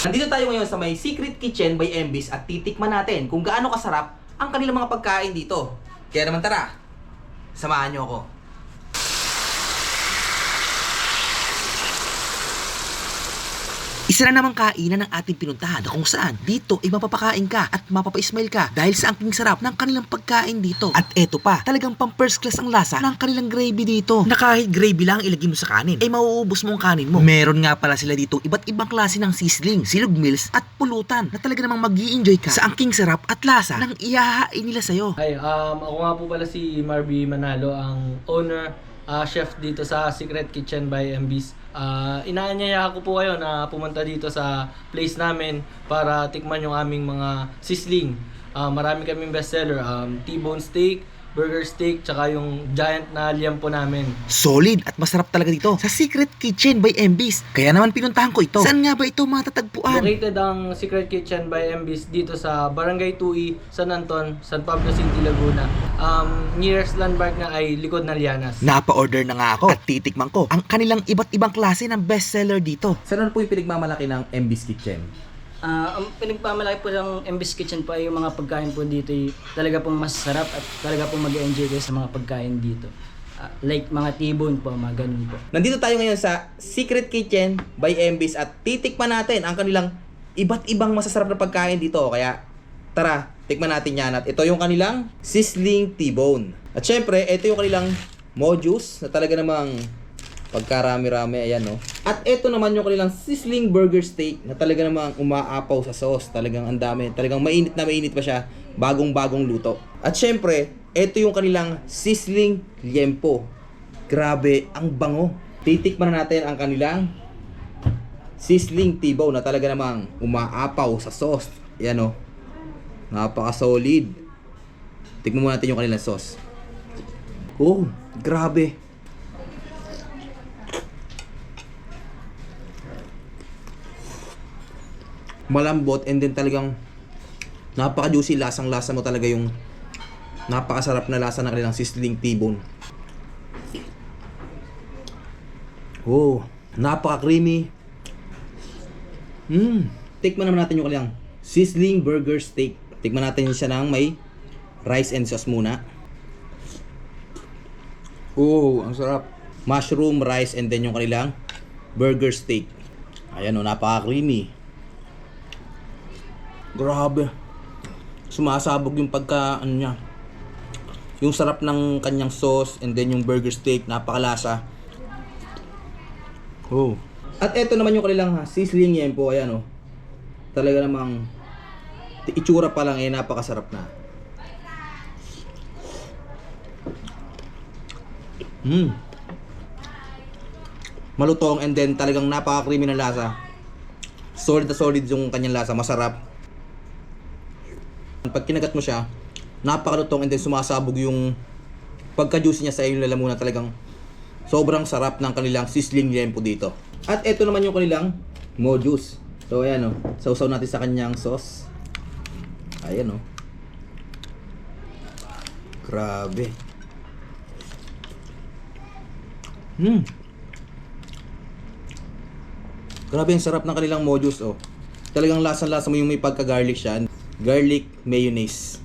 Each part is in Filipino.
Nandito tayo ngayon sa may Secret Kitchen by Embis at titikman natin kung gaano kasarap ang kanilang mga pagkain dito. Kaya naman tara, samahan nyo ako. Isa na namang kainan ng ating pinuntahan kung saan dito ay mapapakain ka at mapapa-smile ka dahil sa angking sarap ng kanilang pagkain dito. At eto pa, talagang pang first class ang lasa ng kanilang gravy dito. Na kahit gravy lang ilagay mo sa kanin, ay mauubos mo ang kanin mo. Meron nga pala sila dito iba't ibang klase ng sizzling, silog meals at pulutan na talaga namang mag enjoy ka sa angking sarap at lasa ng ihahain nila sa'yo. Hi, um, ako nga po pala si Marby Manalo, ang owner, ah, chef dito sa Secret Kitchen by MB's. Uh, inaanyaya ko po kayo na pumunta dito sa place namin para tikman yung aming mga sizzling. Ah, marami kaming bestseller, um, T-bone steak, burger steak, tsaka yung giant na liampo namin. Solid at masarap talaga dito sa Secret Kitchen by Embis. Kaya naman pinuntahan ko ito. Saan nga ba ito matatagpuan? Located ang Secret Kitchen by MB's dito sa Barangay 2E, San Anton, San Pablo City, Laguna. Um, nearest landmark na ay likod ng Lianas. Napa-order na nga ako at titikman ko ang kanilang iba't ibang klase ng bestseller dito. Saan po yung pinagmamalaki ng Embis Kitchen? Ah, ang pinagpamalaki po ng MB's Kitchen po ay yung mga pagkain po dito ay talaga pong masarap at talaga pong mag enjoy kayo sa mga pagkain dito. Ah, like mga T-bone po, mga ganun po. Nandito tayo ngayon sa Secret Kitchen by Embis at titikman natin ang kanilang iba't ibang masasarap na pagkain dito. Kaya tara, tikman natin yan. At ito yung kanilang sizzling T-bone. At syempre, ito yung kanilang mojus na talaga namang pagkarami-rami. Ayan, no? At ito naman yung kanilang sizzling burger steak na talaga namang umaapaw sa sauce. Talagang ang dami. Talagang mainit na mainit pa siya. Bagong-bagong luto. At syempre, ito yung kanilang sizzling liempo. Grabe, ang bango. Titikman na natin ang kanilang sizzling T-bone na talaga namang umaapaw sa sauce. Yan o. Napaka-solid. Tikman muna natin yung kanilang sauce. Oh, grabe. Malambot and then talagang napaka-juicy lasang-lasa mo talaga yung napakasarap na lasa ng kanilang sizzling T-bone. Oh, napaka-creamy. Mmm. Tikman naman natin yung kanilang sizzling burger steak. Tikman natin siya ng may rice and sauce muna. Oh, ang sarap. Mushroom, rice, and then yung kanilang burger steak. Ayan o, napaka-creamy. Grabe. Sumasabog yung pagka, ano niya. Yung sarap ng kanyang sauce, and then yung burger steak, napakalasa. Oh. At eto naman yung kanilang sizzling yan po, ayan oh. Talaga namang itsura pa lang eh napakasarap na. Mm. Malutong and then talagang napaka-creamy ng lasa. Solid na solid yung kanyang lasa, masarap. Pag kinagat mo siya, napakalutong and then sumasabog yung pagka-juicy niya sa iyong lalamunan talagang sobrang sarap ng kanilang sizzling liempo dito. At ito naman yung kanilang mo juice. So ayan oh, sausaw natin sa kanyang sauce. Ayan oh. Grabe. Hmm. Grabe ang sarap ng kanilang mo juice oh. Talagang lasang-lasa mo yung may pagka-garlic siya. Garlic mayonnaise.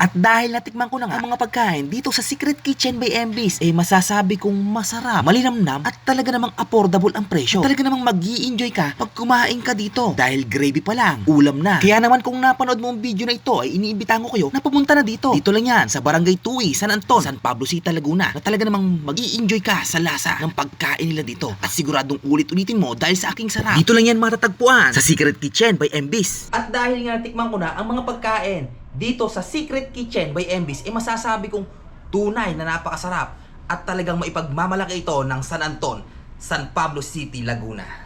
At dahil natikman ko na nga ang mga pagkain dito sa Secret Kitchen by Embis, eh masasabi kong masarap, malinamnam at talaga namang affordable ang presyo. Talaga namang mag enjoy ka pag kumain ka dito. Dahil gravy pa lang, ulam na. Kaya naman kung napanood mo ang video na ito, ay iniimbitahan ko kayo na pumunta na dito. Dito lang yan, sa Barangay Tui, San Anton, San Pablo City, Laguna. Na talaga namang mag enjoy ka sa lasa ng pagkain nila dito. At siguradong ulit-ulitin mo dahil sa aking sarap. Dito lang yan matatagpuan sa Secret Kitchen by Embis. At dahil nga natikman ko na ang mga pagkain dito sa Secret Kitchen by Embis, eh masasabi kong tunay na napakasarap at talagang maipagmamalaki ito ng San Anton, San Pablo City, Laguna.